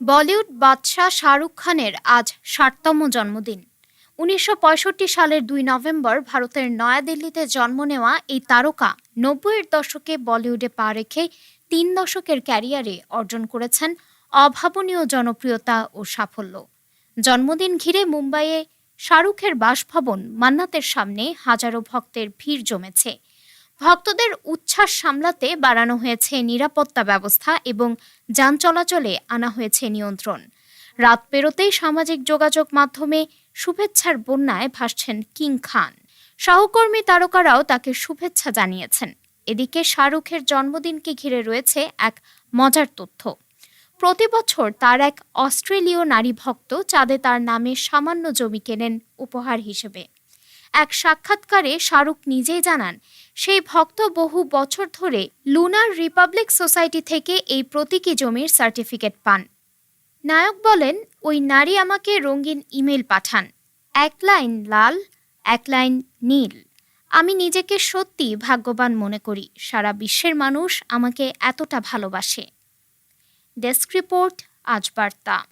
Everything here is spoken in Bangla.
বলিউড বাদশাহ শাহরুখ খানের আজ ষাটতম জন্মদিন। উনিশশো পঁয়ষট্টি সালের দুই নভেম্বর ভারতের নয়াদিল্লিতে জন্ম নেওয়া এই তারকা নব্বইয়ের দশকে বলিউডে পা রেখে তিন দশকের ক্যারিয়ারে অর্জন করেছেন অভাবনীয় জনপ্রিয়তা ও সাফল্য। জন্মদিন ঘিরে মুম্বাইয়ে শাহরুখের বাসভবন মান্নাতের সামনে হাজারো ভক্তের ভিড় জমেছে। ভক্তদের উচ্ছ্বাস সামলাতে বাড়ানো হয়েছে নিরাপত্তা ব্যবস্থা এবং যান চলাচলে আনা হয়েছে নিয়ন্ত্রণ। রাত পেরোতেই সামাজিক যোগাযোগ মাধ্যমে শুভেচ্ছার বন্যায় ভাসছেন কিং খান। সহকর্মী তারকারাও তাকে শুভেচ্ছা জানিয়েছেন। এদিকে শাহরুখের জন্মদিনকে ঘিরে রয়েছে এক মজার তথ্য। প্রতি বছর তার এক অস্ট্রেলীয় নারী ভক্ত চাঁদে তার নামে সামান্য জমি কেনেন উপহার হিসেবে। এক সাক্ষাৎকারে শাহরুখ নিজেই জানান, সেই ভক্ত বহু বছর ধরে লুনার রিপাবলিক সোসাইটি থেকে এই প্রতীকী জমির সার্টিফিকেট পান। নায়ক বলেন, ওই নারী আমাকে রঙিন ইমেল পাঠান। এক লাইন লাল, এক লাইন নীল। আমি নিজেকে সত্যি ভাগ্যবান মনে করি। সারা বিশ্বের মানুষ আমাকে এতটা ভালোবাসে। ডেস্ক রিপোর্ট, আজ বার্তা।